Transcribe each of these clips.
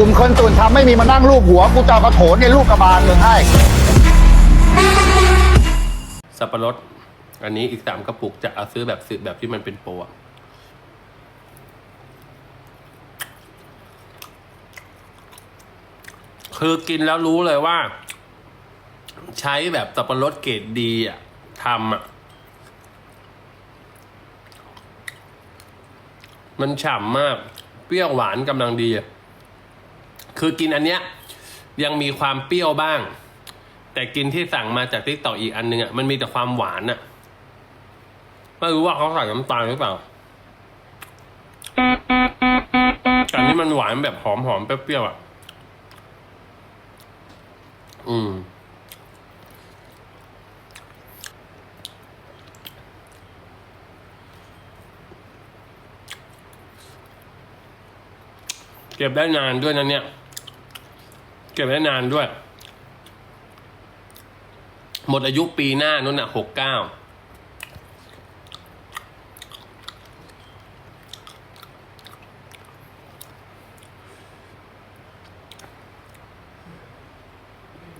กลุ่มคนตุ่นทำไม่มีมานั่งรูปหัว กูจะเอากระโถนในลูกกระบาลมึงให้ สับปะรด อันนี้อีกสามกระปุกจะเอาซื้อแบบซื้อแบบที่มันเป็นโปรอะคือกินแล้วรู้เลยว่า ใช้แบบสับปะรดเกรดดีอะทำอะ มันฉ่ำมาก เปรี้ยวหวานกำลังดีอะ คือกินอันเนี้ยยังมีความเปรี้ยวบ้าง แต่กินที่สั่งมาจากทิกตอกอีกอันนึงอะมันมีแต่ความหวานอะไม่รู้ว่าเขาใส่น้ำตาลหรือเปล่าแต่อันนี้มันหวานแบบหอมหอมๆเปรี้ยวๆอะ อืม เก็บได้นานด้วยนะเนี่ย ก็บได้นานด้วย หมดอายุปีหน้านู่นน่ะหกเก้า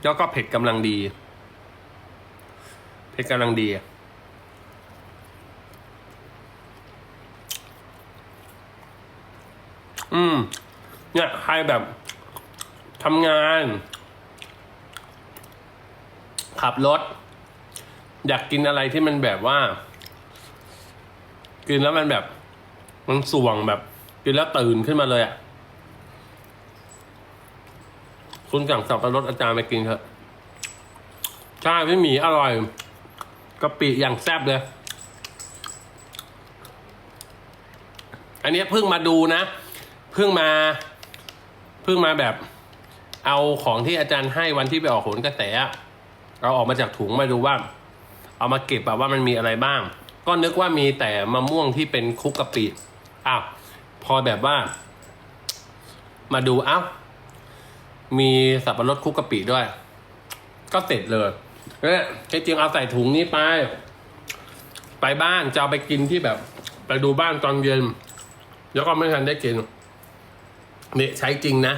แล้วก็เผ็ดกำลังดี เผ็ดกำลังดีอืม เนี่ยใครแบบ ทำงาน ขับรถ อยากกินอะไรที่มันแบบว่า กินแล้วมันแบบ มันส่วงแบบ กินแล้วตื่นขึ้นมาเลยอะ คุณสั่งสับปะรดอาจารย์ไปกินเถอะใช่พี่หมีอร่อยกะปิอย่างแซ่บเลย อันนี้เพิ่งมาดูนะ เพิ่งมา เพิ่งมาแบบ เอาของที่อาจารย์ให้วันที่ไปออกโหนกระแสอะเราออกมาจากถุงมาดูว่า เอามาเก็บแบบว่ามันมีอะไรบ้าง ก็นึกว่ามีแต่มะม่วงที่เป็นคุกกะปิอ้าวพอแบบว่า มาดูอ้าวมีสับปะรดคุกกะปิด้วย ก็เสร็จเลยเนี่ยจริงๆเอาใส่ถุงนี้ไป ไปบ้านจะเอาไปกินที่แบบ ไปดูบ้านตอนเย็นแล้วก็ไม่ทันได้กินนี่ใช้จริงนะ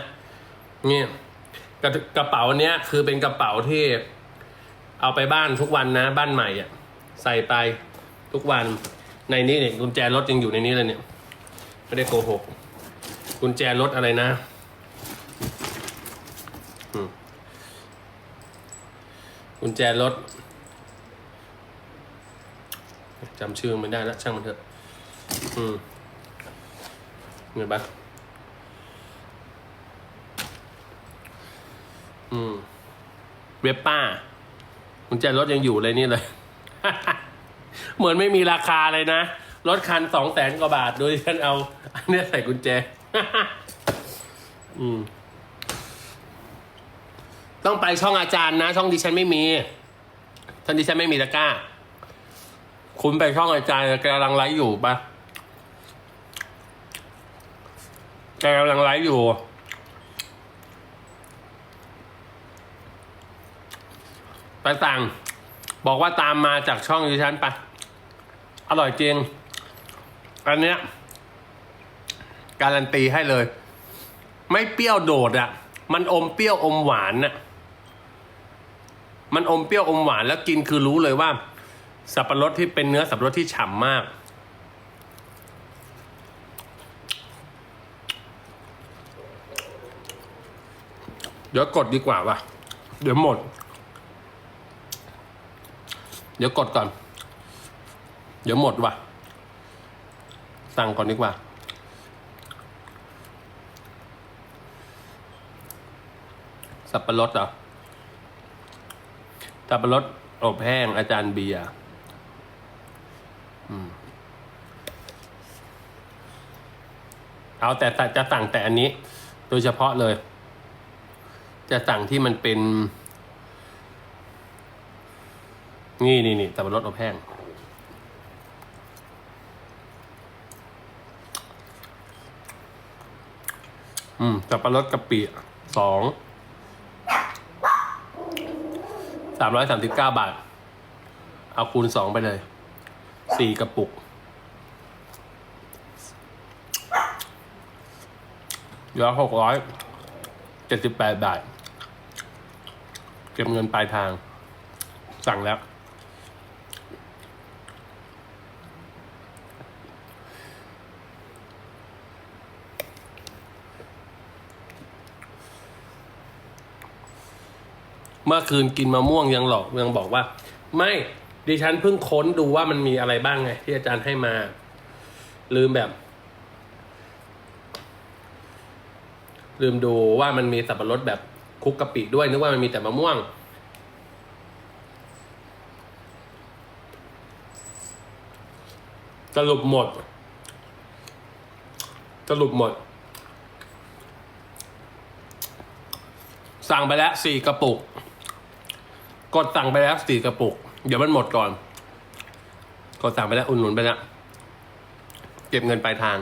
นี่ กระกระเป๋าเนี้ยคือเป็นกระเป๋าที่เอาไปบ้านทุกวันนะ บ้านใหม่อะใส่ไปทุกวันในนี้เนี่ยกุญแจรถยังอยู่ในนี้เลยเนี่ยไม่ได้โกหกกุญแจรถอะไรนะกุญแจรถจำชื่อไม่ได้แล้วช่างมันเถอะ อืมเงินปะ อืมเว็บป้ากุญแจรถยังอยู่เลยนี่เลย เหมือนไม่มีราคาเลยนะ รถคันสองแสนกว่าบาท โดยฉันเอา อันนี้ใส่กุญแจ อืม ต้องไปช่องอาจารย์นะ ช่องดิฉันไม่มีช่องดิฉันไม่มีตะกร้า คุณไปช่องอาจารย์กำลังไลฟ์อยู่ปะกกำลังไลฟ์อยู่ ไปสั่ง บอกว่าตามมาจากช่องดิฉันไป อร่อยจริง อันเนี้ย การันตีให้เลย ไม่เปรี้ยวโดดอะ่ะ มันอมเปรี้ยวอมหวานน่ะ มันอมเปรี้ยวอมหวานแล้วกินคือรู้เลยว่า สับปะรดที่เป็นเนื้อสับปะรดที่ฉ่ำมากเดี๋ยวกดดีกว่าว่ะ เดี๋ยวหมด เดี๋ยวกดก่อน เดี๋ยวหมดว่ะ สั่งก่อนดีกว่า สับปะรดเหรอ สับปะรดอบแห้งอาจารย์เบียร์อืมเอาแต่จะสั่งแต่อันนี้ โดยเฉพาะเลย จะสั่งที่มันเป็น นี่นี่นี่สับปะรดอบแห้ง อืมสับปะรดกะปิสองสามร้อยสามสิบเก้าบาท เอาคูณสองไปเลยสี่กระปุก เหลือหกร้อยเจ็ดสิบแปดบาท เก็บเงินปลายทาง สั่งแล้ว เมื่อคืนกินมะม่วงยังหลอกยังบอกว่า ไม่ดิฉันเพิ่งค้นดูว่ามันมีอะไรบ้างไง ที่อาจารย์ให้มา ลืมแบบ ลืมดูว่ามันมีสับปะรดแบบคุกกะปิด้วยนึกว่ามันมีแต่มะม่วงสรุปหมดสรุปหมด สั่งไปแล้วสี่กระปุก กดสั่งไปแล้วสี่กระปุก เดี๋ยวมันหมดก่อน กดสั่งไปแล้วอุ่นหนุนไปแล้วเก็บเงินปลายทาง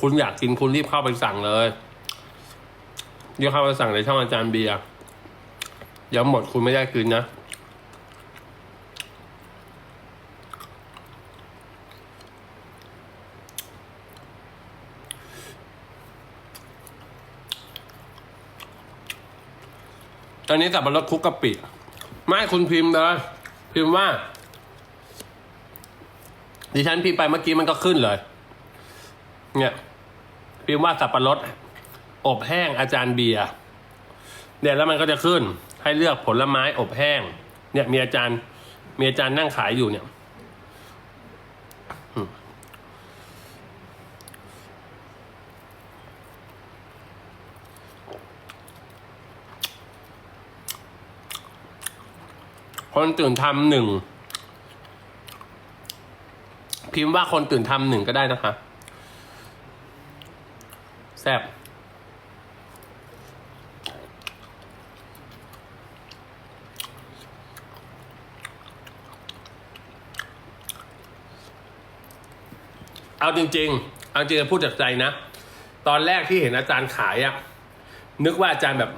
คุณอยากกินคุณรีบเข้าไปสั่งเลยเดี๋ยวเข้าไปสั่งในช่องอาจารย์เบียร์เดี๋ยวหมดคุณไม่ได้คืนนะ ตอนนี้สับปะรดคลุกกะปิไม่คุณพิมพ์เลยพิมพ์ว่า ดิฉันพิมพ์ไปเมื่อกี้มันก็ขึ้นเลย เนี่ย พิมพ์ว่าสับปะรดอบแห้งอาจารย์เบียร์เนี่ยแล้วมันก็จะขึ้น ให้เลือกผลไม้อบแห้ง เนี่ยมีอาจารย์มีอาจารย์นั่งขายอยู่เนี่ย คนตื่นทำหนึ่งพิมพ์ว่าคนตื่นทำหนึ่งก็ได้นะคะแซ่บเอาจริงๆ เอาจริงพูดจากใจนะ ตอนแรกที่เห็นอาจารย์ขายอะนึกว่าอาจารย์แบบ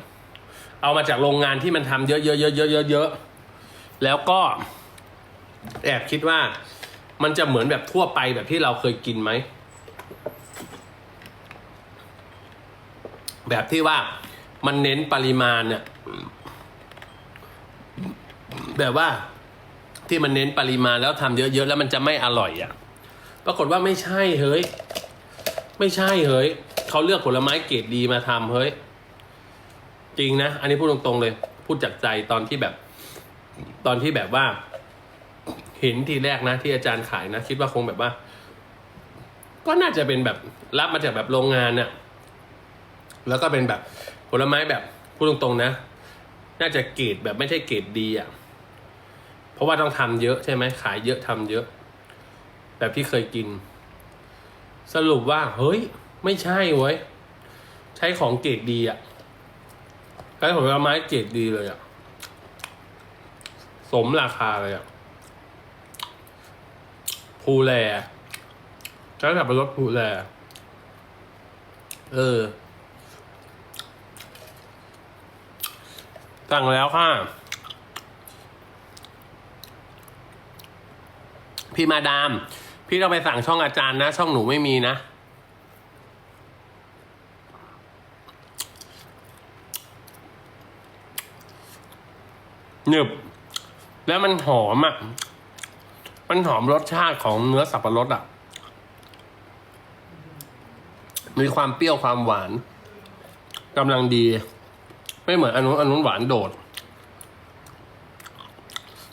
เอามาจากโรงงานที่มันทำเยอะๆๆๆๆ แล้วก็แอบคิดว่ามันจะเหมือนแบบทั่วไปแบบที่เราเคยกินไหม แบบที่ว่ามันเน้นปริมาณเนี่ยแบบว่าที่มันเน้นปริมาณแล้วทำเยอะๆแล้วมันจะไม่อร่อยอะ่ะ ปรากฏว่าไม่ใช่เฮ้ย ไม่ใช่เฮ้ยเขาเลือกผลไม้เกรดดีมาทำเฮ้ย จริงนะ อันนี้พูดตรงๆเลย พูดจากใจตอนที่แบบ ตอนที่แบบว่า เห็นทีแรกนะ ที่อาจารย์ขายนะ คิดว่าคงแบบว่า ก็น่าจะเป็นแบบรับมาจากแบบโรงงานเนี่ยแล้วก็เป็นแบบผลไม้แบบพูดตรงๆนะ น่าจะเกรดแบบไม่ใช่เกรดดีอะ เพราะว่าต้องทำเยอะใช่ไหมขายเยอะทำเยอะ แบบที่เคยกิน สรุปว่า เฮ้ย ไม่ใช่เว้ย ใช้ของเกรดดีอะใช้ผลไม้เกรดดีเลยอะ สมราคาเลยอะภูแลใช้สับปรดภูแลเออ สั่งแล้วค่ะ พี่มาดาม พี่ต้องไปสั่งช่องอาจารย์นะ ช่องหนูไม่มีนะ หนึบ แล้วมันหอมอะ มันหอมรสชาติของเนื้อสับปะรดอะ มีความเปรี้ยวความหวานกำลังดี ไม่เหมือนอันนู้นอันนู้นหวานโดด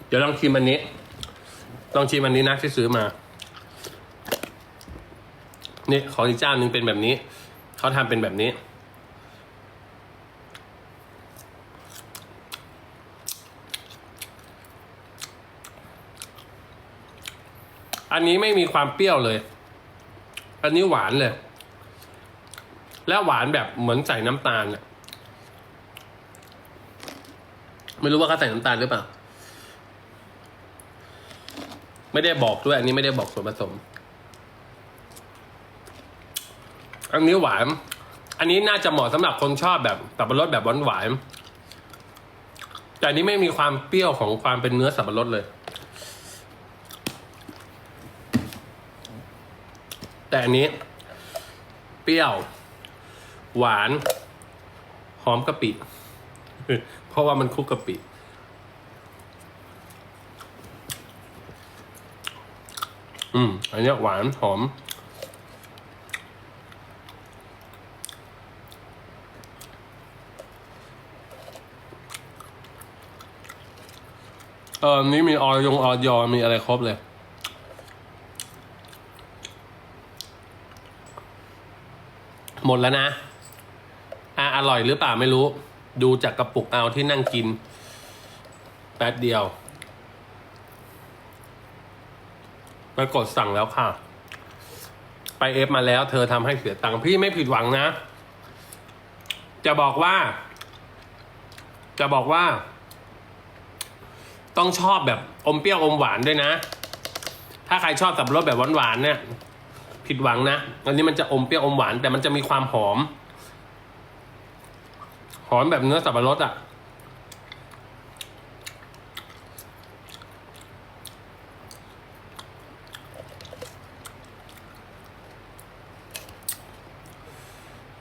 เดี๋ยวลองชิมอันนี้ ลองชิมอันนี้นะที่ซื้อมา นี่ของอีกเจ้าหนึ่งเป็นแบบนี้ เขาทำเป็นแบบนี้ อันนี้ไม่มีความเปรี้ยวเลย อันนี้หวานเลย แล้วหวานแบบเหมือนใส่น้ำตาลอะไม่รู้ว่าเขาใส่น้ำตาลหรือเปล่า ไม่ได้บอกด้วย อันนี้ไม่ได้บอกส่วนผสม อันนี้หวาน อันนี้น่าจะเหมาะสำหรับคนชอบแบบสับปะรดแบบหวานๆแต่อันนี้ไม่มีความเปรี้ยวของความเป็นเนื้อสับปะรดเลย แต่อันนี้ เปรี้ยว หวาน หอมกะปิ เพราะว่ามันคลุกกะปิ อืม อันเนี้ยหวานหอม เออนนี้มีออยงออยอมีอะไรครบเลย หมดแล้วนะ อะอร่อยหรือเปล่าไม่รู้ ดูจากกระปุกเอาที่นั่งกิน แป๊บเดียวไปกดสั่งแล้วค่ะ ไปเอฟมาแล้ว เธอทำให้เสียตังค์พี่ไม่ผิดหวังนะ จะบอกว่า จะบอกว่า ต้องชอบแบบอมเปรี้ยวอมหวานด้วยนะ ถ้าใครชอบสับปะรดแบบหวานๆเนี่ย ผิดหวังนะ อันนี้มันจะอมเปรี้ยวอมหวาน แต่มันจะมีความหอม หอมแบบเนื้อสับปะรดอะ่ะ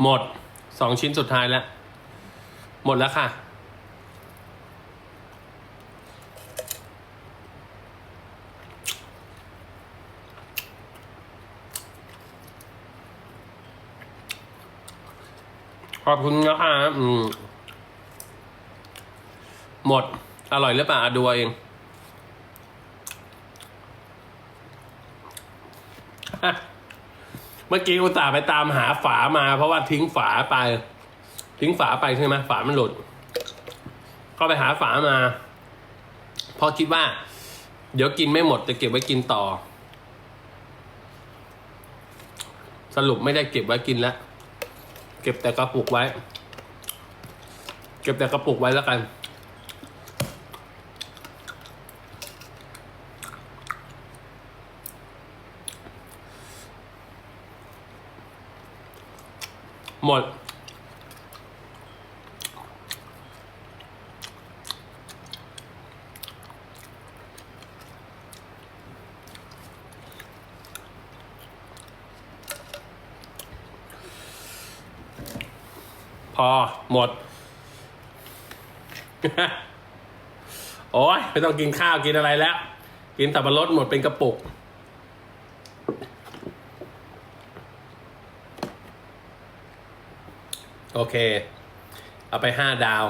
หมดสองชิ้นสุดท้ายแล้ว หมดแล้วค่ะ ขอบคุณนะคะอืม หมด อร่อยหรือเปล่าดูเอาเอง เมื่อกี้อุตส่าห์ไปตามหาฝามา เพราะว่าทิ้งฝาไป ทิ้งฝาไปใช่ไหมฝามันหลุด ก็ไปหาฝามาเพราะคิดว่า เดี๋ยวกินไม่หมดจะเก็บไว้กินต่อ สรุปไม่ได้เก็บไว้กินแล้ว เก็บแต่กระปุกไว้ เก็บแต่กระปุกไว้แล้วกัน หมด อหมด โอ้ยไม่ต้องกินข้าวกินอะไรแล้ว กินสับปะรดหมดเป็นกระปุก โอเค เอาไปห้าดาว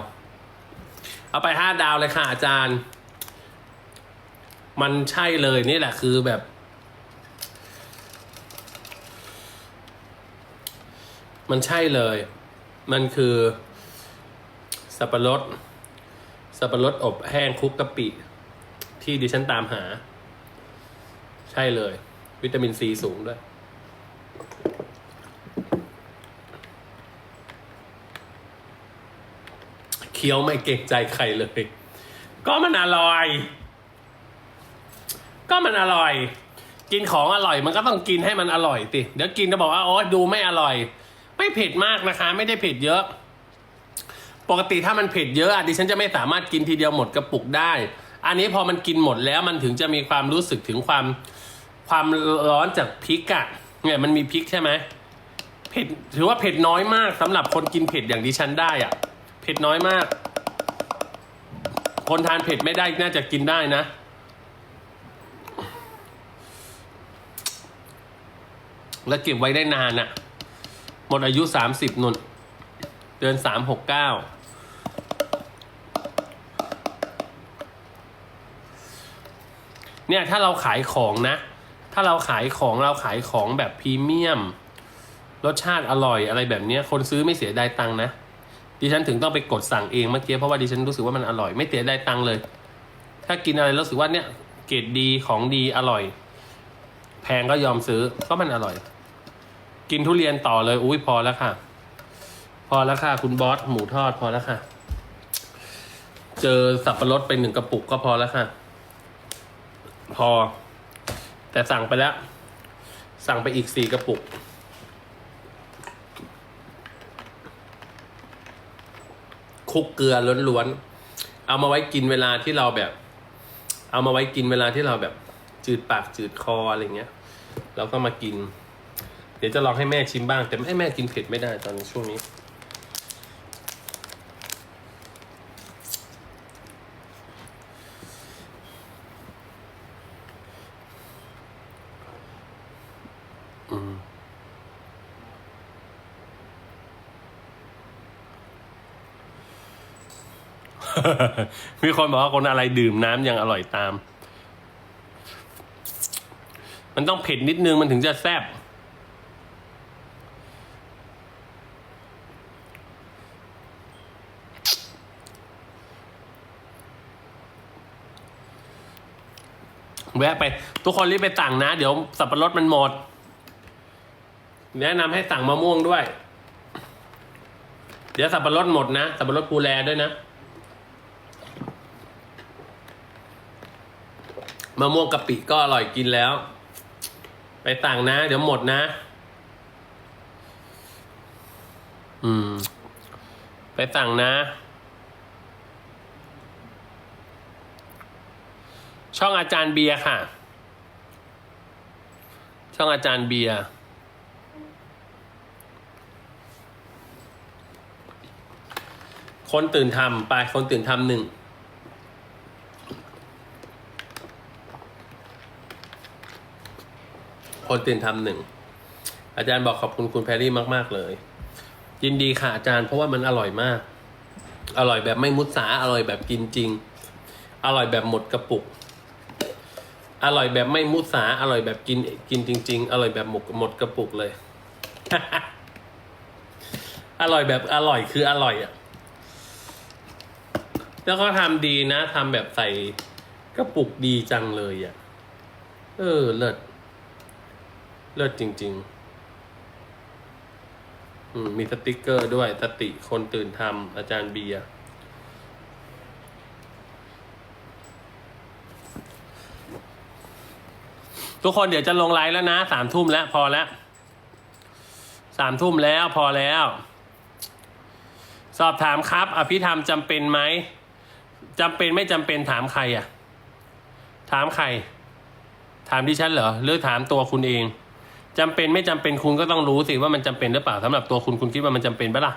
เอาไปห้าดาวเลยค่ะอาจารย์ มันใช่เลยนี่แหละคือแบบมันใช่เลย มันคือ สับปะรด สับปะรดอบแห้งคลุกกะปิ ที่ดิฉันตามหา ใช่เลย วิตามินซีสูงด้วย เคี้ยวไม่เกรงใจใครเลย ก็มันอร่อย ก็มันอร่อย กินของอร่อยมันก็ต้องกินให้มันอร่อยติเดี๋ยวกินจะบอกว่าโอ้ดูไม่อร่อย ไม่เผ็ดมากนะคะ ไม่ได้เผ็ดเยอะ ปกติถ้ามันเผ็ดเยอะอะดิฉันจะไม่สามารถกินทีเดียวหมดกระปุกได้ อันนี้พอมันกินหมดแล้วมันถึงจะมีความรู้สึกถึงความความร้อนจากพริกอะเนี่ยมันมีพริกใช่ไหมเผ็ดถือว่าเผ็ดน้อยมากสำหรับคนกินเผ็ดอย่างดิฉันได้อะเผ็ดน้อยมาก คนทานเผ็ดไม่ได้น่าจะกินได้นะแล้วเก็บไว้ได้นานอะห มดอายุสามสิบนุ่น เดือนสามหกเก้าเนี่ยถ้าเราขายของนะ ถ้าเราขายของเราขายของแบบพรีเมียม รสชาติอร่อยอะไรแบบเนี้ยคนซื้อไม่เสียดายตังค์นะ ดิฉันถึงต้องไปกดสั่งเองเมื่อกี้เพราะว่าดิฉันรู้สึกว่ามันอร่อยไม่เสียดายตังค์เลย ถ้ากินอะไรรู้สึกว่าเนี่ยเกรดดีของดีอร่อย แพงก็ยอมซื้อก็มันอร่อย กินทุเรียนต่อเลย อุ้ยพอแล้วค่ะ พอแล้วค่ะ คุณบอสหมูทอดพอแล้วค่ะ เจอสับปะรดไปหนึ่งกระปุกก็พอแล้วค่ะ พอ แต่สั่งไปแล้ว สั่งไปอีกสี่กระปุก คุกเกลือล้วนๆ เอามาไว้กินเวลาที่เราแบบ เอามาไว้กินเวลาที่เราแบบ จืดปากจืดคออะไรเงี้ย เราก็มากิน เดี๋ยวจะลองให้แม่ชิมบ้าง แต่ไม่แม่กินเผ็ดไม่ได้ตอนช่วงนี้มีคนบอกว่าคนอะไรดื่มน้ำยังอร่อยตาม มันต้องเผ็ดนิดนึงมันถึงจะแซ่บ แวะไป ทุกคนรีบไปสั่งนะ เดี๋ยวสับปะรดมันหมด แนะนำให้สั่งมะม่วงด้วย เดี๋ยวสับปะรดหมดนะ สับปะรดภูแลด้วยนะ มะม่วงกะปิก็อร่อยกินแล้ว ไปสั่งนะ เดี๋ยวหมดนะ อืม ไปสั่งนะ ช่องอาจารย์เบียร์ค่ะ ช่องอาจารย์เบียร์คนตื่นทำไปคนตื่นทำหนึ่งคนตื่นทำหนึ่งอาจารย์บอกขอบคุณคุณแพรรี่มาก ๆ เลย ยินดีค่ะอาจารย์เพราะว่ามันอร่อยมาก อร่อยแบบไม่มุสาอร่อยแบบกินจริง อร่อยแบบหมดกระปุก อร่อยแบบไม่มุสา อร่อยแบบกินกินจริง ๆ อร่อยแบบหมดหมดกระปุกเลย อร่อยแบบอร่อยคืออร่อยอะ แล้วก็ทำดีนะทำแบบใส่กระปุกดีจังเลยอะ เออ เลิศ เลิศจริง ๆ อืม มีสติกเกอร์ด้วยสติคนตื่นทำอาจารย์เบียร์ ทุกคนเดี๋ยวจะลงไลฟ์แล้วนะสามทุ่มแล้วพอแล้วสามทุ่มแล้วพอแล้ว สอบถามครับ อภิธรรมจำเป็นไหมจำเป็นไม่จำเป็นถามใครอะ ถามใคร ถามดิฉันเหรอหรือถามตัวคุณเองจำเป็นไม่จำเป็นคุณก็ต้องรู้สิว่ามันจำเป็นหรือเปล่าสำหรับตัวคุณคุณคิดว่ามันจำเป็นปะล่ะ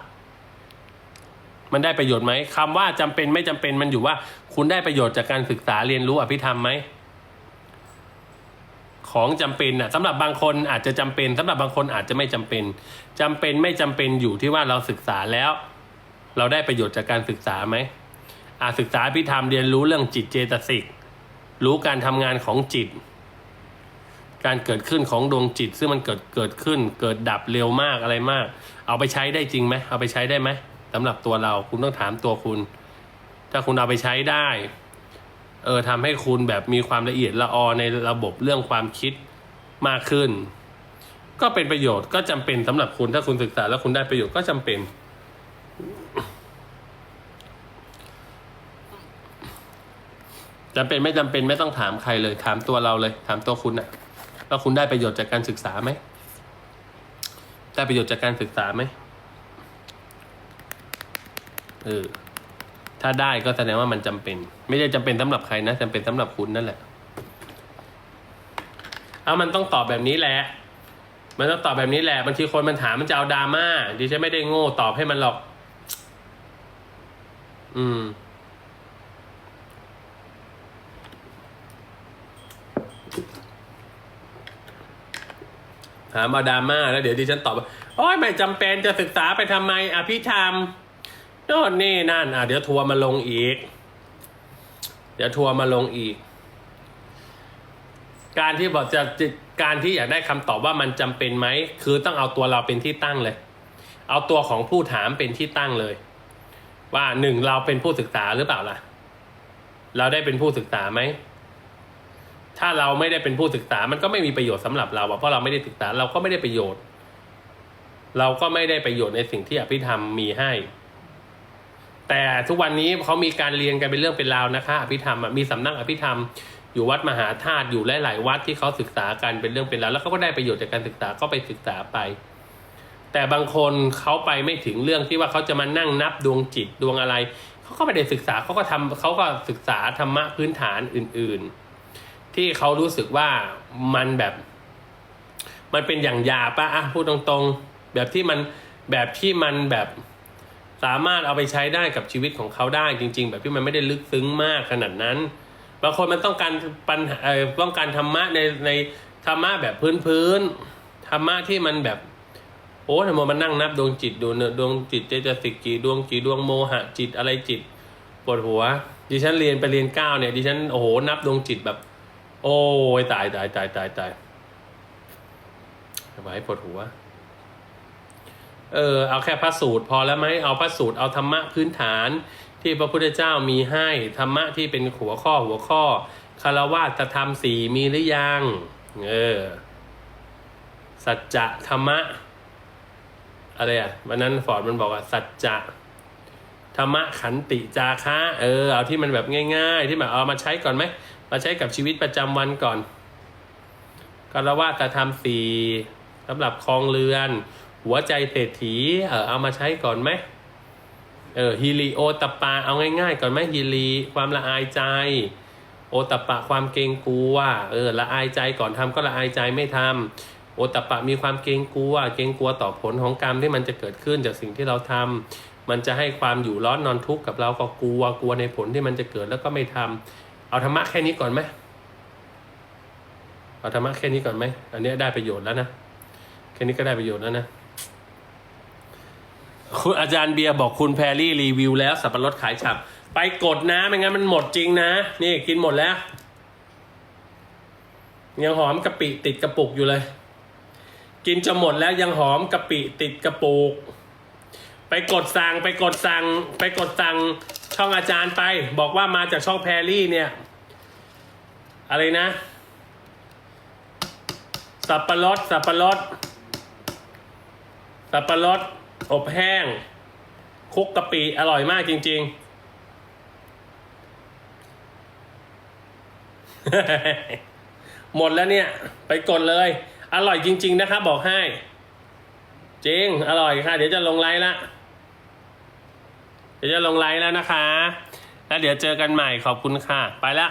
มันได้ประโยชน์ไหมคำว่าจำเป็นไม่จำเป็นมันอยู่ว่า คุณได้ประโยชน์จากการศึกษาเรียนรู้อภิธรรมไหม ของจำเป็นน่ะสำหรับบางคนอาจจะจำเป็นสำหรับบางคนอาจจะไม่จำเป็นจำเป็นไม่จำเป็นอยู่ที่ว่าเราศึกษาแล้ว เราได้ประโยชน์จากการศึกษาไหมอาศึกษาอภิธรรมเรียนรู้เรื่องจิตเจตสิก รู้การทำงานของจิต การเกิดขึ้นของดวงจิต ซึ่งมันเกิดเกิดขึ้น เกิดดับเร็วมากอะไรมาก เอาไปใช้ได้จริงไหมเอาไปใช้ได้ไหมสำหรับตัวเราคุณต้องถามตัวคุณ ถ้าคุณเอาไปใช้ได้ เออทำให้คุณแบบมีความละเอียดละออในระบบเรื่องความคิดมากขึ้น ก็เป็นประโยชน์ก็จำเป็นสำหรับคุณถ้าคุณศึกษาแล้วคุณได้ประโยชน์ก็จำเป็นจำเป็นไม่จำเป็นไม่ต้องถามใครเลย ถามตัวเราเลย ถามตัวคุณอะว่าคุณได้ประโยชน์จากการศึกษาไหมได้ประโยชน์จากการศึกษาไหมเออ ถ้าได้ก็แสดงว่ามันจำเป็น ไม่ได้จำเป็นสำหรับใครนะจำเป็นสำหรับคุณนั่นแหละเอามันต้องตอบแบบนี้แหละ มันต้องตอบแบบนี้แหละบางทีคนมันถามมันจะเอาดราม่าดิฉันไม่ได้โง่ตอบให้มันหรอก อืม ถามเอาดราม่าแล้วเดี๋ยวดิฉันตอบโอ้ยไม่จำเป็นจะศึกษาไปทำไมอภิธรรม โน่นนี่นั่น อะ เดี๋ยวทัวร์มาลงอีก เดี๋ยวทัวร์มาลงอีก การที่บอกจะการที่อยากได้คำตอบว่ามันจำเป็นไหม คือต้องเอาตัวเราเป็นที่ตั้งเลย เอาตัวของผู้ถามเป็นที่ตั้งเลย ว่าหนึ่งเราเป็นผู้ศึกษาหรือเปล่าล่ะ เราได้เป็นผู้ศึกษาไหมถ้าเราไม่ได้เป็นผู้ศึกษา มันก็ไม่มีประโยชน์สำหรับเราเพราะเราไม่ได้ศึกษาเราก็ไม่ได้ประโยชน์ เราก็ไม่ได้ประโยชน์ในสิ่งที่อภิธรรมมีให้ แต่ทุกวันนี้เขามีการเรียนกันเป็นเรื่องเป็นราวนะคะ อภิธรรมมีสำนักอภิธรรม อยู่วัดมหาธาตุอยู่หลายๆวัดที่เขาศึกษากันเป็นเรื่องเป็นราวแล้วเขาก็ได้ประโยชน์จากการศึกษาก็ไปศึกษาไป แต่บางคนเขาไปไม่ถึงเรื่องที่ว่าเขาจะมานั่งนับดวงจิตดวงอะไรเขาก็ไม่ได้ศึกษาเขาก็ทำเขาก็ศึกษาธรรมะพื้นฐานอื่น ๆ ที่เขารู้สึกว่ามันแบบ มันเป็นอย่างยาปะอะพูดตรงๆ แบบที่มันแบบที่มันแบบ สามารถเอาไปใช้ได้กับชีวิตของเขาได้จริง ๆ แบบที่มันไม่ได้ลึกซึ้งมากขนาดนั้น บางคนมันต้องการปัญหาเออต้องการธรรมะในในธรรมะแบบพื้นๆธรรมะที่มันแบบโอ้ทำไมมันนั่งนับดวงจิตดูเนอดวงจิตเจตสิกกี่ดวงกี่ดวงโมหะจิตอะไรจิตปวดหัว ดิฉันเรียนไปเรียนเก้าเนี่ยดิฉันโอ้โหนับดวงจิตแบบ โอ้ยตายตายตายตายตายไหวปวดหัว เออเอาแค่พระสูตรพอแล้วไหมเอาพระสูตรเอาธรรมะพื้นฐาน ที่พระพุทธเจ้ามีให้ธรรมะที่เป็นหัวข้อหัวข้อคารวะธรรมสี่มีหรือยังเออสัจจะธรรมะอะไรอะวันนั้นฟอร์ดมันบอกว่าสัจจะธรรมะขันติจาคะเออเอาที่มันแบบง่าย ๆ ที่แบบเอามาใช้ก่อนไหมมาใช้กับชีวิตประจำวันก่อนกรวาตธรรมสี่สำหรับคลองเรือน หัวใจเศรษฐีเออเอามาใช้ก่อนไหมเออฮิริโอตปาเอาง่ายๆ ก่อนไหมฮิริความละอายใจ โอตปะความเกรงกลัวเออละอายใจก่อนทำก็ละอายใจไม่ทำโอตปะมีความเกรงกลัว เกรงกลัวต่อผลของกรรมที่มันจะเกิดขึ้นจากสิ่งที่เราทำมันจะให้ความอยู่ร้อนนอนทุกข์กับเราก็กลัวกลัวในผลที่มันจะเกิดแล้วก็ไม่ทำเอาธรรมะแค่นี้ก่อนไหมเอาธรรมะแค่นี้ก่อนไหมอันนี้ได้ประโยชน์แล้วนะแค่นี้ก็ได้ประโยชน์แล้วนะ คุณอาจารย์เบียร์บอกคุณแพรรี่รีวิวแล้วสับปะรดขายฉับ ไปกดนะไม่งั้นมันหมดจริงนะ นี่กินหมดแล้ว ยังหอมกะปิติดกระปุกอยู่เลย กินจะหมดแล้วยังหอมกะปิติดกระปุก ไปกดสั่งไปกดสั่ง ไปกดสั่งช่องอาจารย์ไป บอกว่ามาจากช่องแพรรี่เนี่ย อะไรนะ สับปะรดสับปะรดสับปะรด อบแห้งคุกกะปิอร่อยมากจริง ๆ หมดแล้วเนี่ย ไปกดเลย อร่อยจริง ๆ นะครับ บอกให้ จริง อร่อยค่ะ เดี๋ยวจะลงไลน์ละเดี๋ยวจะลงไลน์แล้วนะคะ แล้วเดี๋ยวเจอกันใหม่ขอบคุณค่ะ ไปละ